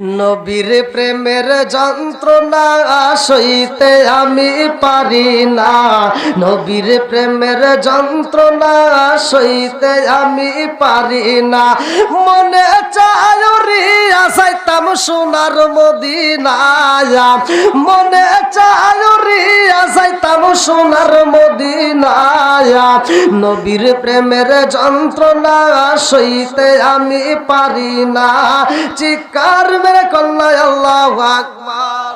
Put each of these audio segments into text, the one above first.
নবীর প্রেমের যন্ত্রণা সইতে আমি পারি না। নবীর প্রেমের যন্ত্রণা সইতে আমি পারি না। মনে চায়রি আসাইতাম সোনার মদিনায়। মনে চায়রি আসাইতাম সোনার মদিনায়। নবীর প্রেমের যন্ত্রণা সইতে আমি পারি না। চিকার মেরে কন্যা আল্লাহ আকবার।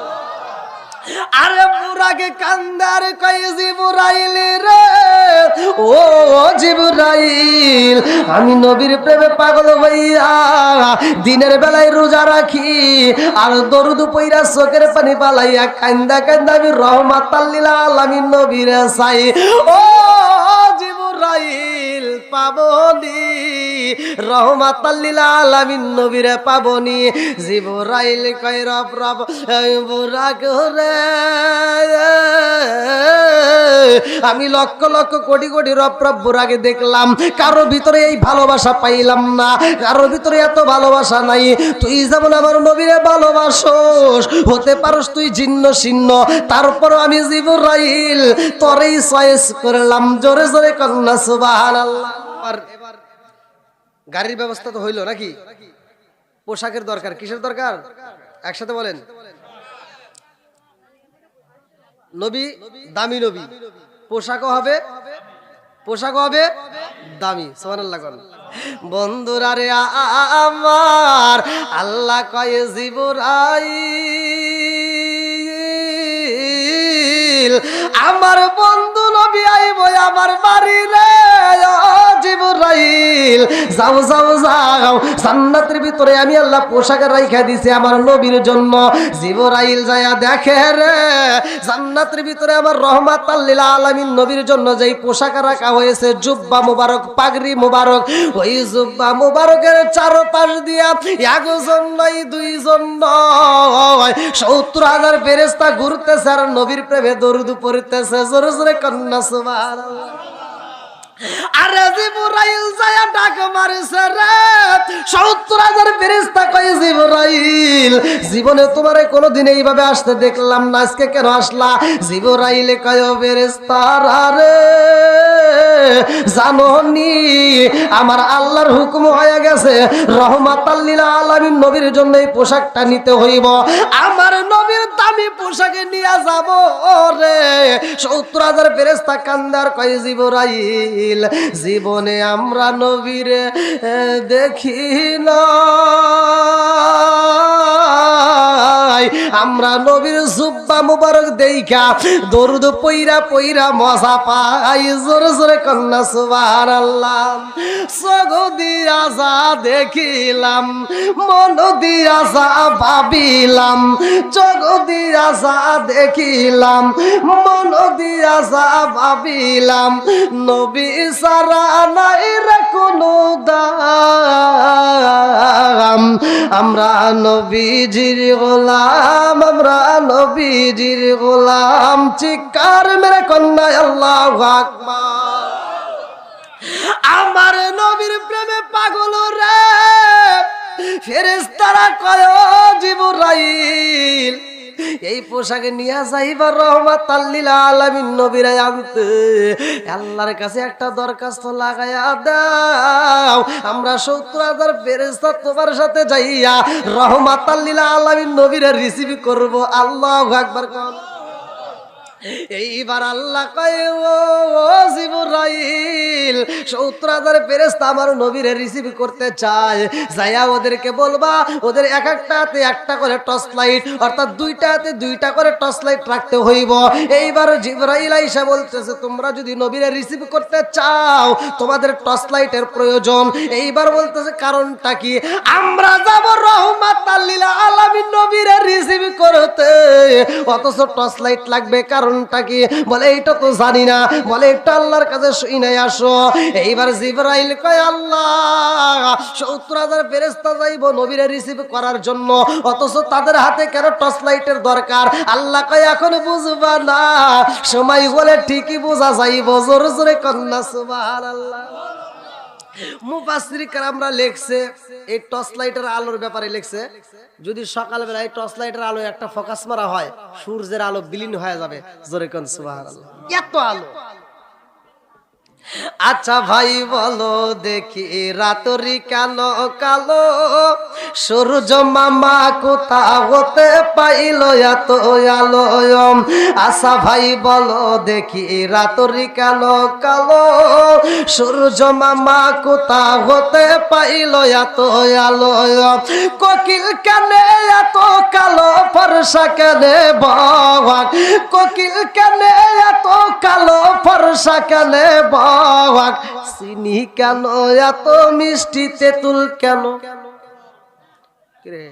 আরে বুড়াকে কান্দার কই জিবুরাইল রে? ও জিবুরাইল, আমি নবীর প্রেমে পাগল হইয়া দিনের বেলায় রোজা রাখি, আর দরুদ পইরা চোখের পানি পালাইয়া কান্দা কান্দা আমি রহমাত আলামিন নবীর চাই ও জিবুরাইল পাবনি রহমাত আলামিন নবীরে পাবনি। জিবরাইল কই রব রব বুড়া করে আমি লক্ষ লক্ষ কোটি কোটি রব বুড়াকে দেখলাম, কারও ভিতরে এই ভালোবাসা পাইলাম না, কারও ভিতরে এত ভালোবাসা নাই। তুই যেমন আমার নবীরে ভালোবাসোস, হতে পারস তুই জিন্ন শিন্ন তারপর আমি জিবুরাইল তোরেই চয়েস করলাম, জোরে জোরে কন্যা সুবাহান এবার, গাড়ির ব্যবস্থা তো হইল নাকি? পোশাকের দরকার, কিসের দরকার? একসাথে বলেন। নবী, দামি নবী। পোশাকও হবে পোশাকও হবে দামি সোহানাল্লাহ করেন বন্ধুরা রে আমার, আল্লাহ কয়ে জীবরাই আমার বন্ধু নবী আইব আমার বাড়ি রে ও জিবরাইল যাও যাও যাও। জান্নাতের ভিতরে আমি আল্লাহ পোশাক রাইখা দিছি আমার নবীর জন্য। জিবরাইল যায়া দেখে রে। জান্নাতের ভিতরে আমার রহমাত আল্লিল আলামিন নবীর জন্য যেই পোশাক রাখা হয়েছে, জুব্বা মুবারক, পাগড়ি মুবারক, ওই জুব্বা মুবারকের চারপাশ দিয়া একজন নয়, দুইজন নয়। সত্তর হাজার ফেরেস্তা ঘুরতেছে আর নবীর প্রেমে দরুদ পড়তেছে। জোরে জোরে কন্যা, সুবহানাল্লাহ। আমার আল্লাহর হুকুম হয়ে গেছে। রহমাত আলামিন, নবীর জন্য এই পোশাকটা নিতে হইব। আমার নবীর দামি পোশাকে নিয়ে যাব রে। সত্তর হাজার ফেরেস্তা কান্দার কয়, জিবরাইল জীবনে আমরা নবীরে এ, আমরা নবীর জুব্বা মুবারক দেইখা দরুদ মজা পাই। জোরে কন্যা দেখিলাম, মন দিয়া ভাবিলাম। জগ দিয়া দেখিলাম, মন দিয়া ভাবিলাম। নবী সারা নাই রে কোনো আমরা নবীজির গোলাম, আমরা নবীজির গোলাম চিকার মেরে কন্যা আল্লাহ আমার নবীর প্রেমে পাগল রে ফেরেস্তারা কয় জিবরাইল এই পোশাকে নিয়ে যাইবার রহমাত আল্লিল আলামিন নবীরা আনতে। আল্লাহর কাছে একটা দরখাস্ত লাগায়া দাও। আমরা সত্তর হাজার ফেরেস্তা তোমার সাথে যাইয়া রহমাত তাল্লিলা আলামিন নবীরা রিসিভ করব। আল্লাহ একবার কর এইবার আল্লাহ আমার রিসিভ করতে চায়। যাইয়া ওদেরকে বলবা, ওদের এক একটা হাতে একটা করে টর্চ লাইট অর্থাৎ দুইটা হাতে দুইটা করে টর্চ লাইট রাখতে হইব। এইবার জিবরাইল আইসা বলতেছে, তোমরা যদি নবীরে রিসিভ করতে চাও, তোমাদের টর্চ লাইটের প্রয়োজন। এইবার বলতেছে, কারণটা কি? আমরা যাব রহমাত আলামিন করতে অথচ টর্চ লাইট লাগবে, কারণটা কি? বলে, এইটা তো জানি না। বলে এটা আল্লাহর কাছে শুই নাই, আসো। এইবার জিবরাইল কয়, আল্লাহ, সত্তর হাজার ফেরেস্তা যাইব নবীরে রিসিভ করার জন্য। অথচ তাদের হাতে কেন টর্চ লাইটের দরকার? আল্লাহ কয়, এখন বুঝবা না। সময় হলে ঠিকই বোঝা যাইব। জোরে জোরে কন্যা, সুবহানাল্লাহ। মুফাসসির কারামরা লেখছে, এই টর্চ লাইটের আলোর ব্যাপারে লেখছে, যদি সকালবেলা এই টর্চ লাইটের আলো একটা ফোকাস মারা হয়, সূর্যের আলো বিলীন হয়ে যাবে। জোরে কোন সুবহানাল্লাহ। এত আলো। আচ্ছা ভাই, বলো দেখি, রাতরি কালো কালো? সূর্য মামা কোথা হতে পাইল এত আলো আচ্ছা ভাই, বলো দেখি, রাতরি কালো কালো? সূর্য মামা কোথা হতে পাইল এত আলো কোকিল কানে এত কালো? ফর্সা কানে বাবা কোকিল কানে এত কানে বাবা চিনি কেন? এত মিষ্টি তেঁতুল কেন? কিরে?